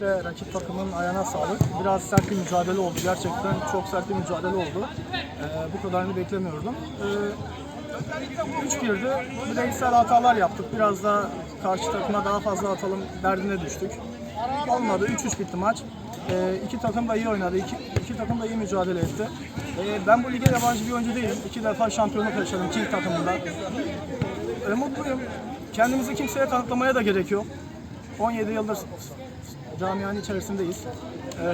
Öncelikle rakip takımın ayağına sağlık. Biraz sert bir mücadele oldu. Gerçekten çok sert bir mücadele oldu. Ee, bu kadarını beklemiyordum. Ee, 3 girdi. Bireysel hatalar yaptık. Biraz da karşı takıma daha fazla atalım derdine düştük. Olmadı. 3-3 bitti maç. Ee, iki takım da iyi oynadı. İki, iki takım da iyi mücadele etti. Ee, ben bu lige yabancı bir oyuncu değilim. İki defa şampiyonluk yaşadım King takımında. Ee, mutluyum. Kendimizi kimseye kanıtlamaya da gerek yok. 17 yıldır camianın içerisindeyiz. Ee,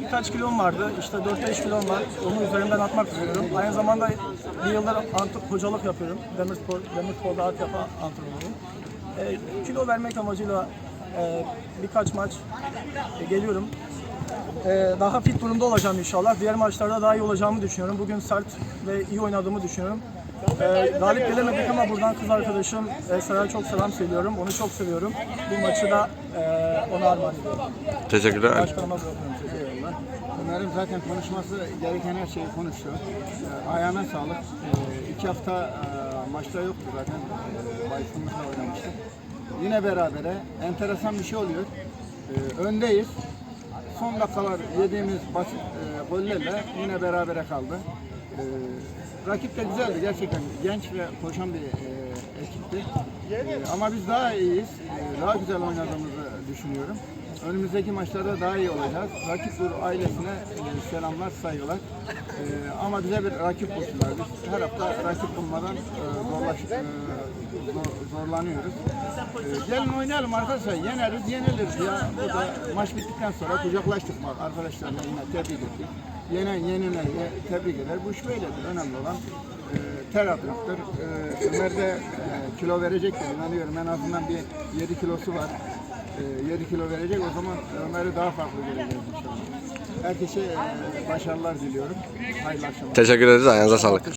birkaç kilom vardı. İşte 4-5 kilom var. Onun üzerinden atmak istiyorum. Aynı zamanda bir yıldır ant- hocalık yapıyorum. Demirspor, Demirspor'da at yapı antrenörüyüm. Ee, kilo vermek amacıyla e, birkaç maç e, geliyorum. Ee, daha fit durumda olacağım inşallah. Diğer maçlarda daha iyi olacağımı düşünüyorum. Bugün sert ve iyi oynadığımı düşünüyorum. Ee, galip gelemedik ama buradan kız arkadaşım Esra'ya çok selam söylüyorum. Onu çok seviyorum. Bu maçı da e, ona armağan ediyorum. Teşekkürler. Başkanıma bırakıyorum. Ömer'in zaten konuşması gereken her şeyi konuştu. Ee, ayağına sağlık. Ee, iki hafta e, maçta yoktu zaten. Ee, Baysun'la oynamıştık. Yine berabere. Enteresan bir şey oluyor. Ee, öndeyiz. Son dakikalar yediğimiz basit e, gollerle yine berabere kaldı. Ee, rakip de güzeldi gerçekten. Genç ve koşan bir e, ekipti. Ee, ama biz daha iyiyiz. Ee, daha güzel oynadığımızı düşünüyorum. Önümüzdeki maçlarda daha iyi olacağız. Rakip Dur ailesine selamlar, saygılar. E, ama bize bir rakip bulsunlar. Biz her hafta rakip bulmadan e, zorlaş, e, zor- zorlanıyoruz. E, gelin oynayalım arkadaşlar. Yeneriz, yeniliriz ya. Bu da maç bittikten sonra kucaklaştık bak arkadaşlarla yine tebrik ettik. Yenen yenine ye- tebrik eder. Bu iş böyledir. Önemli olan e, ter atmaktır. E, Ömer de e, kilo verecektir. İnanıyorum en azından bir 7 kilosu var. E, 7 kilo verecek. O zaman Ömer'i daha farklı göreceğiz inşallah. Herkese e, başarılar diliyorum. Hayırlı akşamlar. Teşekkür ederiz. Ayağınıza sağlık.